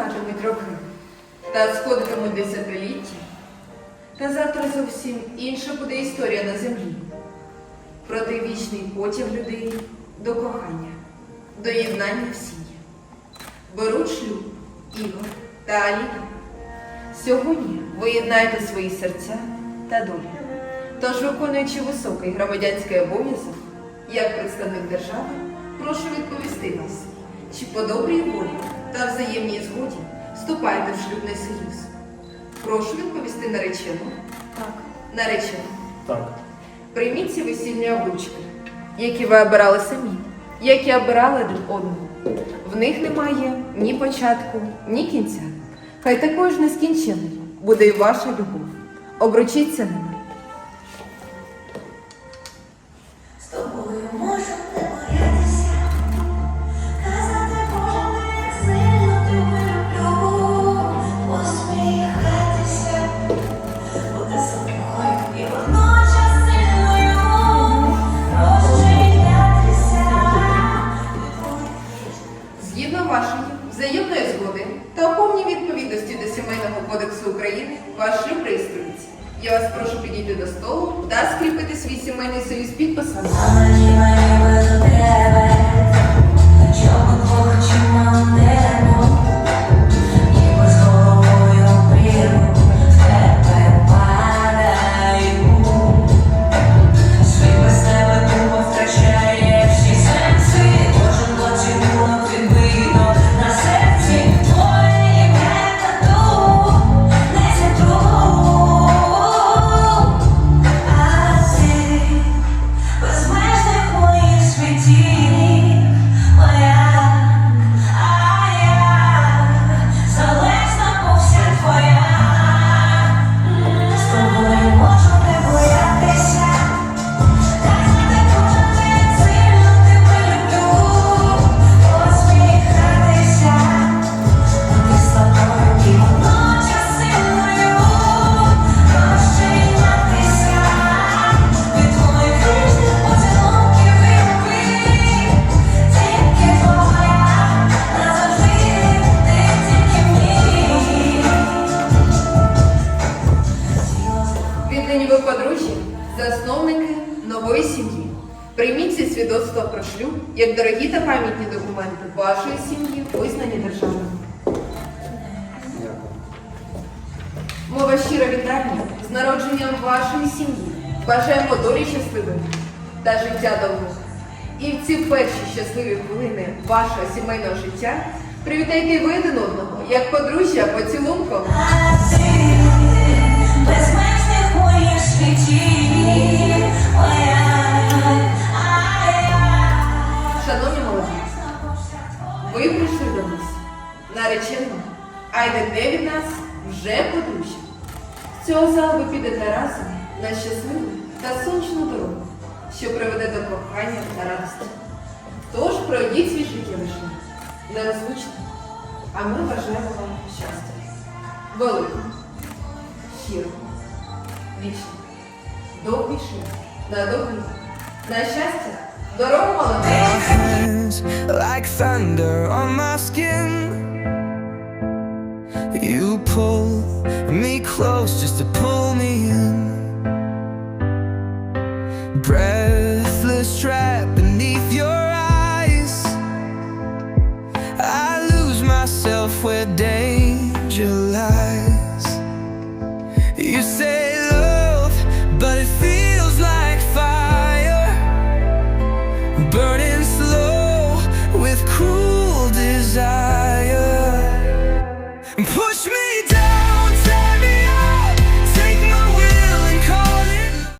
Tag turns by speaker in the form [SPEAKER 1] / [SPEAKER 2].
[SPEAKER 1] минатимуть роки, та сходитимуть десятиліття, та завтра зовсім інша буде історія на землі. Проти вічний потяг людей до кохання, до єднання всіх. Беруть шлюб, Ігор та Аліна. Сьогодні виєднайте свої серця та долі. Тож, виконуючи високий громадянський обов'язок, як представник держави, прошу відповісти вас, чи по добрій волі та взаємній згоді вступаєте в шлюбний союз. Прошу відповісти наречену. Так. Наречену.
[SPEAKER 2] Так.
[SPEAKER 1] Прийміть ці весільні обручки, які ви обирали самі, які обирали один одного. В них немає ні початку, ні кінця. Хай також нескінченою буде і ваша любов. Обручіться ними. Сімейного кодексу України, ваш шлюб реєструється. Я вас прошу підійти до столу та скріпити свій сімейний союз підписом. Віддані ви подружжя, засновники нової сім'ї. Прийміть ці свідоцтва про шлюб як дорогі та пам'ятні документи вашої сім'ї, визнані державою.
[SPEAKER 3] Дякую.
[SPEAKER 1] Мова щиро вітання з народженням вашої сім'ї. Бажаємо долі щасливими та життя довго. І в ці перші щасливі хвилини вашого сімейного життя привітайте ви один одного, як подружжя поцілунком. Ви прийшли до нас наречено, а йдете від нас вже подружжя. З цього залу ви підете разом на щасливу та сонячну дорогу, що приведе до кохання та радості. Тож пройдіть свій життєвий шлях, нерозлучно, а ми бажаємо вам щастя. Великого, щирого, вічного, довгий шлях, на довгий, на щастя,
[SPEAKER 3] Like thunder on my skin. You pull me close just to pull me in. Breathless trap beneath your eyes. I lose myself where danger lies. You say Put